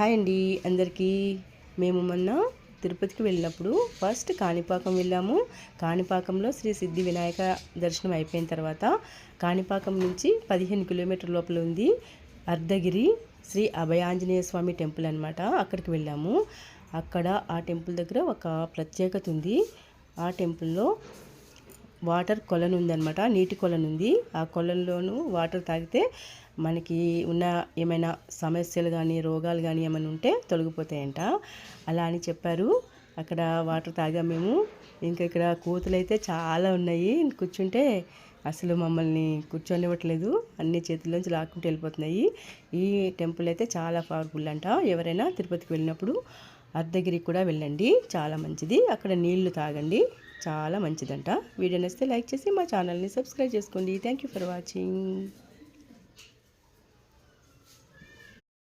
Hi అండి. అందరికీ మేము మొన్న తిరుపతికి వెళ్ళినప్పుడు ఫస్ట్ కాణిపాకం వెళ్ళాము. కాణిపాకంలో శ్రీ సిద్ధి వినాయక దర్శనం అయిపోయిన తర్వాత కాణిపాకం నుంచి పదిహేను కిలోమీటర్ లోపల ఉంది. అర్ధగిరి శ్రీ అభయాంజనేయ స్వామి టెంపుల్ అనమాట అక్కడికి వెళ్ళాము. అక్కడ ఆ టెంపుల్ దగ్గర ఒక ప్రత్యేకత ఉంది. ఆ టెంపుల్లో వాటర్ కొలను ఉందనమాట నీటి కొలను ఉంది ఆ కొలంలోనూ వాటర్ తాగితే మనకి ఉన్న ఏమైనా సమస్యలు కానీ రోగాలు కానీ ఏమైనా ఉంటే తొలగిపోతాయంట. అలా అని చెప్పారు. అక్కడ వాటర్ తాగా మేము. ఇంకా ఇక్కడ కోతులు అయితే చాలా ఉన్నాయి. కూర్చుంటే అసలు మమ్మల్ని కూర్చొనివ్వట్లేదు. అన్ని చేతుల్లోంచి లాక్కుంటూ వెళ్ళిపోతున్నాయి. ఈ టెంపుల్ అయితే చాలా పవర్ఫుల్ అంట. ఎవరైనా తిరుపతికి వెళ్ళినప్పుడు అర్ధగిరికి కూడా వెళ్ళండి. చాలా మంచిది. అక్కడ నీళ్ళు తాగండి. చాలా మంచిదంట. వీడియో నచ్చితే లైక్ చేసి మా ఛానల్ని సబ్స్క్రైబ్ చేసుకోండి. Thank you for watching